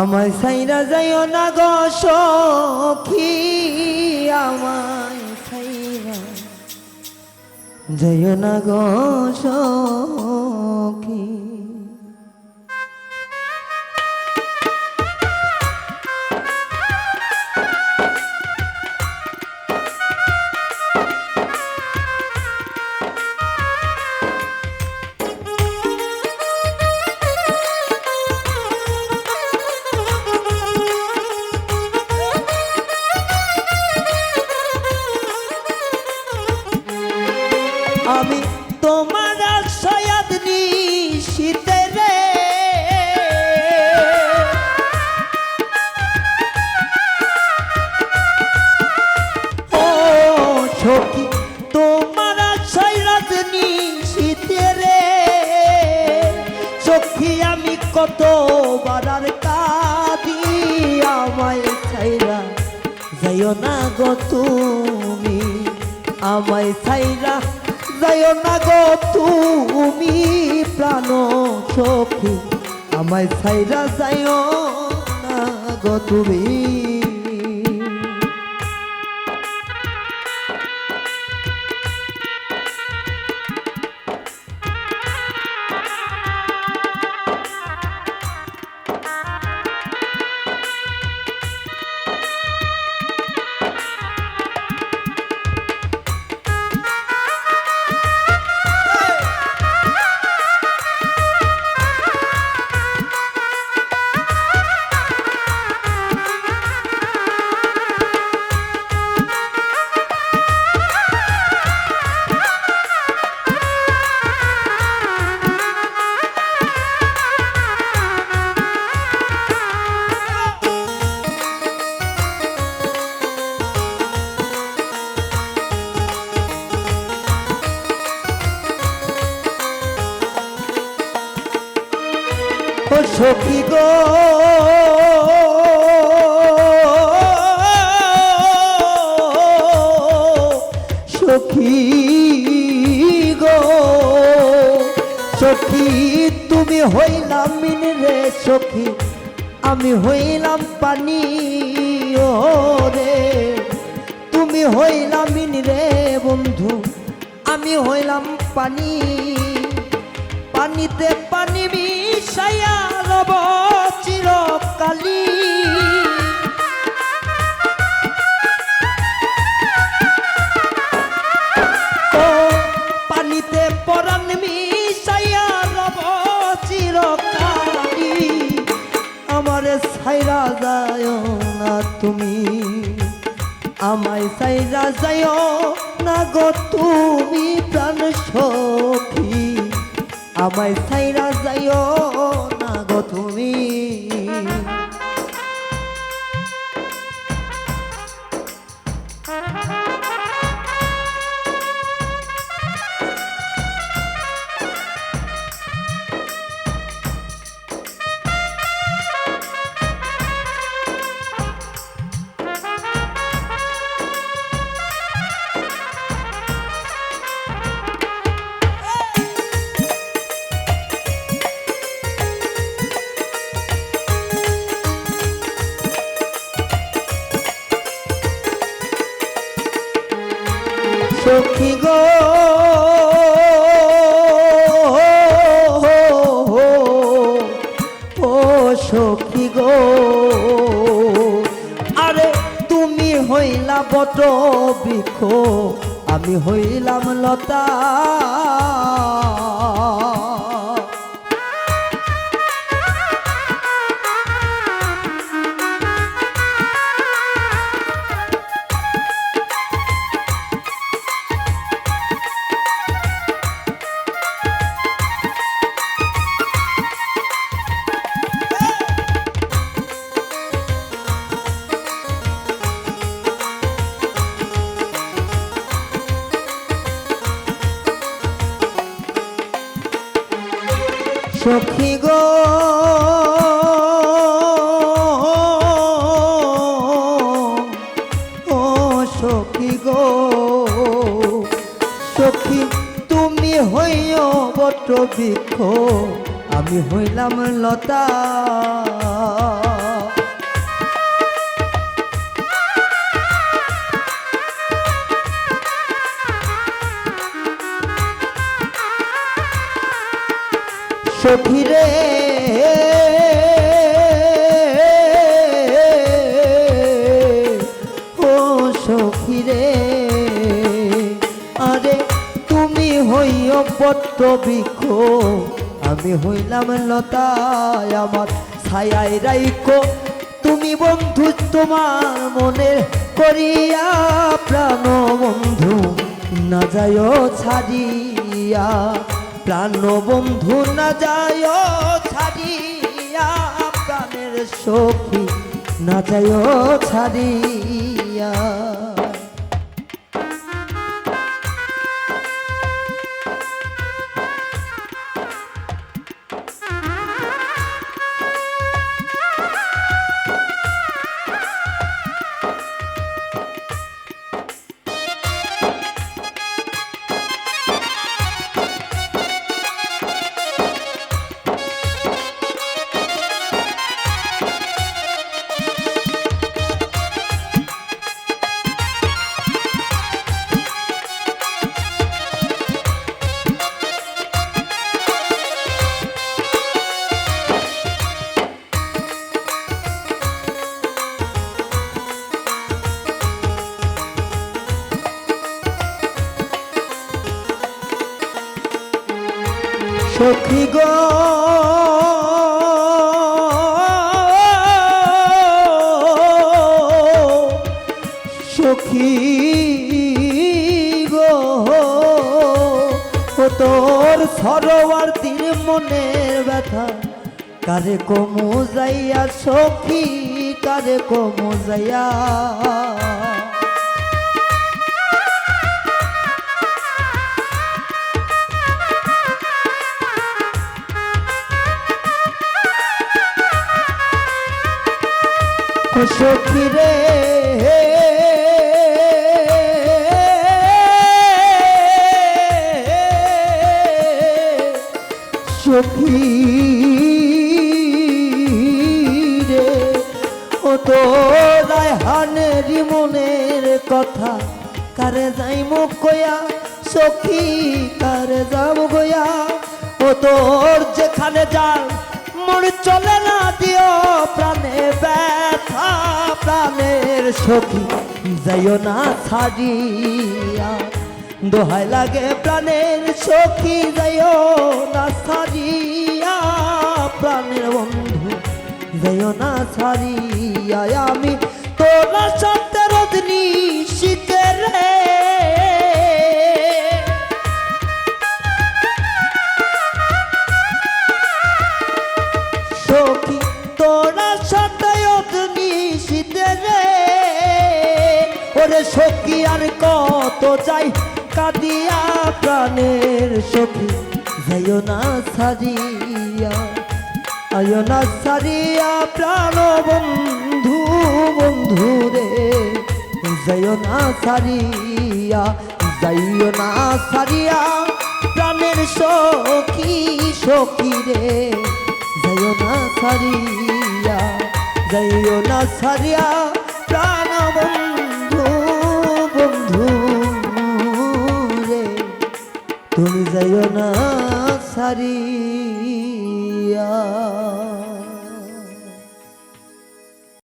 আমায় সাইরা যাইও না গো সখী আমায় সাইরা যাইও না গো সখী। যাইও না গো তুমি, আমায় সাইরা যাইও না গো তুমি, প্রাণ সখী, আমায় সাইরা যাইও না গো তুমি। সখী গো? সখী গো, সখী, তুমি হইলাম মিন রে সখী, আমি হইলাম পানি, ও রে। তুমি হইলাম মিন রে বন্ধু, আমি হইলাম পানি, পানিতে পানি মিশাইয়া রব চিরকালী ও পানিতে পরাণ মিশাইয়া রব চিরকালী আমারে ছাইরা যায় তুমি। আমায় সাইরা যায় না গো তুমি প্রাণ সখী। আমায় সাইরা না গো তুমি। বট বৃক্ষ আমি হইলাম লতা। বৃক্ষ আমি হইলাম লতা। সখিরে আমি হইলাম লতায় আমার ছায়ায় রাইকো তুমি বন্ধু, তোমার মনের করিয়া প্রাণ বন্ধু, না যায় ছাড়িয়া। প্রাণ বন্ধু, না যায় ছাড়িয়া। প্রাণের সখী, না যায় ছাড়িয়া। তোর সরোয়ার তীর মনের ব্যথা। কারে কমু যাইয়া সখী কারে কমু যাইয়া। সখী রে কারে যাইম কয়া সখী কারে যাব গয়া ও তোর যেখানে যার মন চলে না দিও, প্রাণে ব্যথা, প্রাণের সখী যাইও না ছাড়িয়া দোহাই লাগে প্রাণের সখী যাইও না ছাড়িয়া প্রাণের বন্ধু যাইও না ছাড়িয়া আমি তোরা সত্যে রজনী শীতের আর কত চাই? কাঁদিয়া প্রাণের সখী। যাইও না সারিয়া আয়ো না সারিয়া প্রাণ বন্ধু বন্ধু রে। যাইও না সারিয়া যাইও না সারিয়া প্রাণের সখী সখী রে। যাইও না সারিয়া যাইও না সারিয়া প্রাণ বন্ধু তুমি যাইও না সারিয়া।